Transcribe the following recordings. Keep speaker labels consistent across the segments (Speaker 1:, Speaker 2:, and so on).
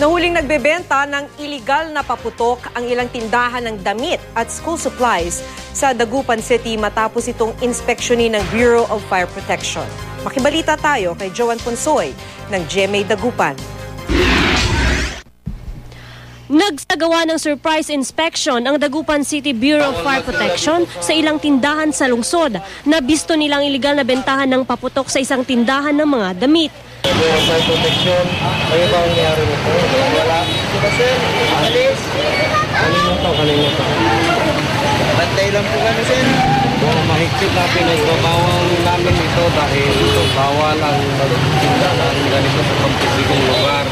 Speaker 1: Nahuling nagbebenta ng iligal na paputok ang ilang tindahan ng damit at school supplies sa Dagupan City matapos itong inspeksyonin ng Bureau of Fire Protection. Makibalita tayo kay Joan Ponsoy ng GMA Dagupan.
Speaker 2: Nagsagawa ng surprise inspection ang Dagupan City Bureau of Fire Protection sa ilang tindahan sa lungsod na bisto nilang iligal na bentahan ng paputok sa isang tindahan ng mga damit.
Speaker 3: Bureau of Fire Protection, kayo ba ang nangyari nito? Wala. Diba sir? Alis? Kanino to? Bantay lang po kami sir. Kung mahigpit na pinagbabawal namin ito dahil bawal ang magtinda ng ganito sa pampisigong lugar.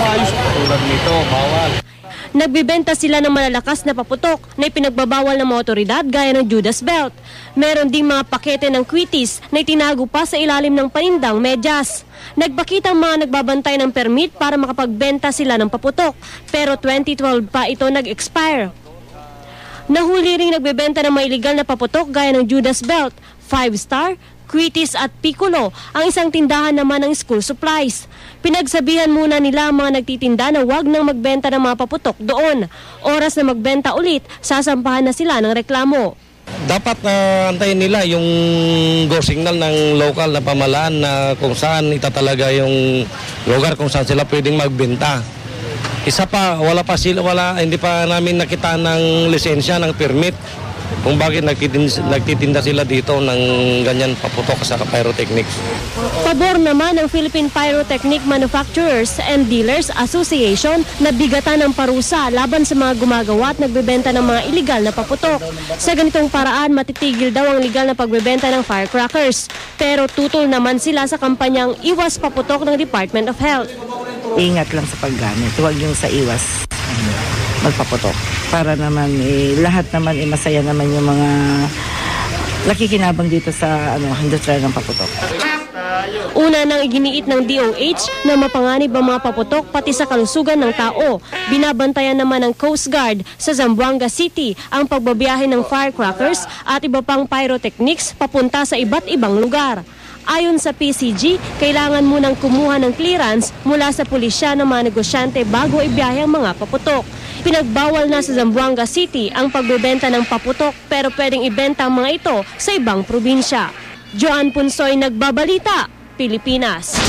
Speaker 3: Umayos tulad nito, bawal.
Speaker 2: Nagbibenta sila ng malalakas na paputok na ipinagbabawal ng mga otoridad gaya ng Judas Belt. Meron ding mga pakete ng quitties na itinago pa sa ilalim ng panindang medyas. Nagpakita ang mga nagbabantay ng permit para makapagbenta sila ng paputok pero 2012 pa ito nag-expire. Nahuli ring nagbebenta ng mga illegal na paputok gaya ng Judas Belt, 5 Star, Quitties at Piccolo, ang isang tindahan naman ng school supplies. Pinagsabihan muna nila ang mga nagtitinda na huwag nang magbenta ng mga paputok doon. Oras na magbenta ulit, sasampahan na sila ng reklamo.
Speaker 3: Dapat na antayin nila yung go signal ng local na pamalaan na kung saan itatalaga yung lugar kung saan sila pwedeng magbenta. Isa pa, wala pa sila, wala, hindi pa namin nakita ng lisensya, ng permit kung bakit nagtitinda, sila dito ng ganyan paputok sa pyrotechnics.
Speaker 2: Pabor naman ng Philippine Pyrotechnic Manufacturers and Dealers Association na bigatan ng parusa laban sa mga gumagawa at nagbebenta ng mga iligal na paputok. Sa ganitong paraan, matitigil daw ang legal na pagbebenta ng firecrackers. Pero tutol naman sila sa kampanyang Iwas Paputok ng Department of Health.
Speaker 4: ingat lang sa paggamit. Huwag yung sa iwas magpaputok. Para naman eh, lahat naman eh, masaya naman yung mga nakikinabang dito sa ano, industriya ng paputok.
Speaker 2: Una nang iginiit ng DOH na mapanganib ang mga paputok pati sa kalusugan ng tao. Binabantayan naman ng Coast Guard sa Zamboanga City ang pagbabiyahe ng firecrackers at iba pang pyrotechnics papunta sa iba't ibang lugar. Ayon sa PCG, kailangan munang kumuha ng clearance mula sa pulisya ng mga negosyante bago ibiyahe ang mga paputok. Pinagbawal na sa Zamboanga City ang pagbebenta ng paputok pero pwedeng ibenta ang mga ito sa ibang probinsya. Joan Punsoy nagbabalita, Pilipinas.